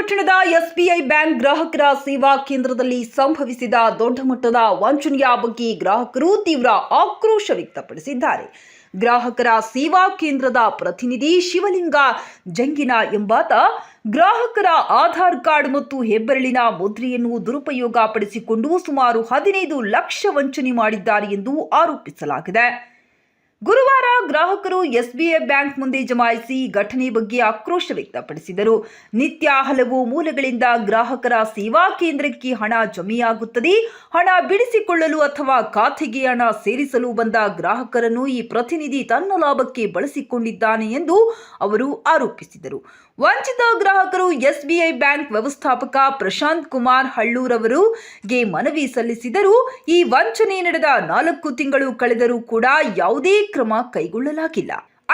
ಪಟ್ಟಣದ SBI bank ಗ್ರಾಹಕರ ಸೇವಾ ಕೇಂದ್ರದಲ್ಲಿ ಸಂಭವಿಸಿದ ದೊಡ್ಡ ಮಟ್ಟದ ವಂಚನೆಯ ಬಗ್ಗೆ ಗ್ರಾಹಕರು ತೀವ್ರ ಆಕ್ರೋಶ ವ್ಯಕ್ತಪಡಿಸಿದ್ದಾರೆ. ಗ್ರಾಹಕರ ಸೇವಾ ಕೇಂದ್ರದ ಪ್ರತಿನಿಧಿ ಶಿವಲಿಂಗ ಜಂಗಿನ ಎಂಬಾತ ಗ್ರಾಹಕರ ಆಧಾರ್ ಕಾರ್ಡ್ ಮತ್ತು ಹೆಬ್ಬೆರಳಿನ ಮುದ್ರೆಯನ್ನು ದುರುಪಯೋಗ ಪಡಿಸಿಕೊಂಡು ಸುಮಾರು ಹದಿನೈದು ಲಕ್ಷ ವಂಚನೆ ಮಾಡಿದ್ದಾರೆ ಎಂದು ಆರೋಪಿಸಲಾಗಿದೆ. ಗುರುವಾರ ಗ್ರಾಹಕರು ಎಸ್ಬಿಐ ಬ್ಯಾಂಕ್ ಮುಂದೆ ಜಮಾಯಿಸಿ ಘಟನೆ ಬಗ್ಗೆ ಆಕ್ರೋಶ ವ್ಯಕ್ತಪಡಿಸಿದರು. ನಿತ್ಯ ಹಲವು ಮೂಲಗಳಿಂದ ಗ್ರಾಹಕರ ಸೇವಾ ಕೇಂದ್ರಕ್ಕೆ ಹಣ ಜಮೆಯಾಗುತ್ತದೆ. ಹಣ ಬಿಡಿಸಿಕೊಳ್ಳಲು ಅಥವಾ ಖಾತೆಗೆ ಹಣ ಸೇರಿಸಲು ಬಂದ ಗ್ರಾಹಕರನ್ನು ಈ ಪ್ರತಿನಿಧಿ ತನ್ನ ಲಾಭಕ್ಕೆ ಬಳಸಿಕೊಂಡಿದ್ದಾನೆ ಎಂದು ಅವರು ಆರೋಪಿಸಿದರು. ವಂಚಿತ ಗ್ರಾಹಕರು ಎಸ್ಬಿಐ ಬ್ಯಾಂಕ್ ವ್ಯವಸ್ಥಾಪಕ ಪ್ರಶಾಂತ್ ಕುಮಾರ್ ಹಳ್ಳೂರವರಿಗೆ ಮನವಿ ಸಲ್ಲಿಸಿದರು. ಈ ವಂಚನೆ ನಡೆದ ನಾಲ್ಕು ತಿಂಗಳು ಕಳೆದರೂ ಕೂಡ ಯಾವುದೇ ಕ್ರಮ ಕೈಗೊಳ್ಳಲಾಗಿಲ್ಲ.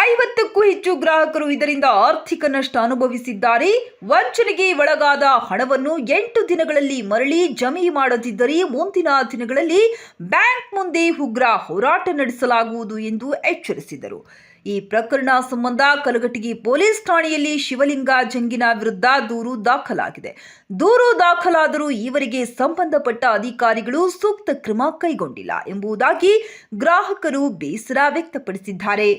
ಐವತ್ತಕ್ಕೂ ಹೆಚ್ಚು ಗ್ರಾಹಕರು ಇದರಿಂದ ಆರ್ಥಿಕ ನಷ್ಟ ಅನುಭವಿಸಿದ್ದಾರೆ. ವಂಚನೆಗೆ ಒಳಗಾದ ಹಣವನ್ನು ಎಂಟು ದಿನಗಳಲ್ಲಿ ಮರಳಿ ಜಮೆ ಮಾಡದಿದ್ದರೆ ಮುಂದಿನ ದಿನಗಳಲ್ಲಿ ಬ್ಯಾಂಕ್ ಮುಂದೆ ಉಗ್ರ ಹೋರಾಟ ನಡೆಸಲಾಗುವುದು ಎಂದು ಎಚ್ಚರಿಸಿದರು. ಈ ಪ್ರಕರಣ ಸಂಬಂಧ ಕಲಘಟಗಿ ಪೊಲೀಸ್ ಠಾಣೆಯಲ್ಲಿ ಶಿವಲಿಂಗ ಜಂಗಿನ ವಿರುದ್ಧ ದೂರು ದಾಖಲಾಗಿದೆ. ದೂರು ದಾಖಲಾದರೂ ಈವರೆಗೆ ಸಂಬಂಧಪಟ್ಟ ಅಧಿಕಾರಿಗಳು ಸೂಕ್ತ ಕ್ರಮ ಕೈಗೊಂಡಿಲ್ಲ ಎಂಬುದಾಗಿ ಗ್ರಾಹಕರು ಬೇಸರ ವ್ಯಕ್ತಪಡಿಸಿದ್ದಾರೆ.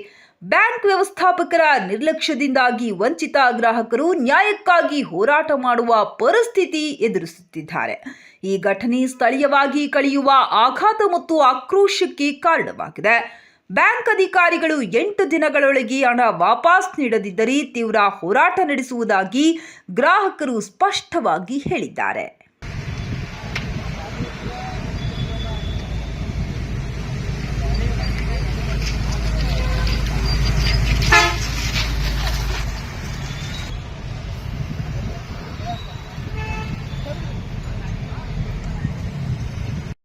ಬ್ಯಾಂಕ್ ವ್ಯವಸ್ಥಾಪಕರ ನಿರ್ಲಕ್ಷ್ಯದಿಂದಾಗಿ ವಂಚಿತ ಗ್ರಾಹಕರು ನ್ಯಾಯಕ್ಕಾಗಿ ಹೋರಾಟ ಮಾಡುವ ಪರಿಸ್ಥಿತಿ ಎದುರಿಸುತ್ತಿದ್ದಾರೆ. ಈ ಘಟನೆ ಸ್ಥಳೀಯವಾಗಿ ಕಳೆಯುವ ಆಘಾತ ಮತ್ತು ಆಕ್ರೋಶಕ್ಕೆ ಕಾರಣವಾಗಿದೆ. ಬ್ಯಾಂಕ್ ಅಧಿಕಾರಿಗಳು ಎಂಟು ದಿನಗಳೊಳಗೆ ಹಣ ವಾಪಸ್ ನೀಡದಿದ್ದರೆ ತೀವ್ರ ಹೋರಾಟ ನಡೆಸುವುದಾಗಿ ಗ್ರಾಹಕರು ಸ್ಪಷ್ಟವಾಗಿ ಹೇಳಿದ್ದಾರೆ.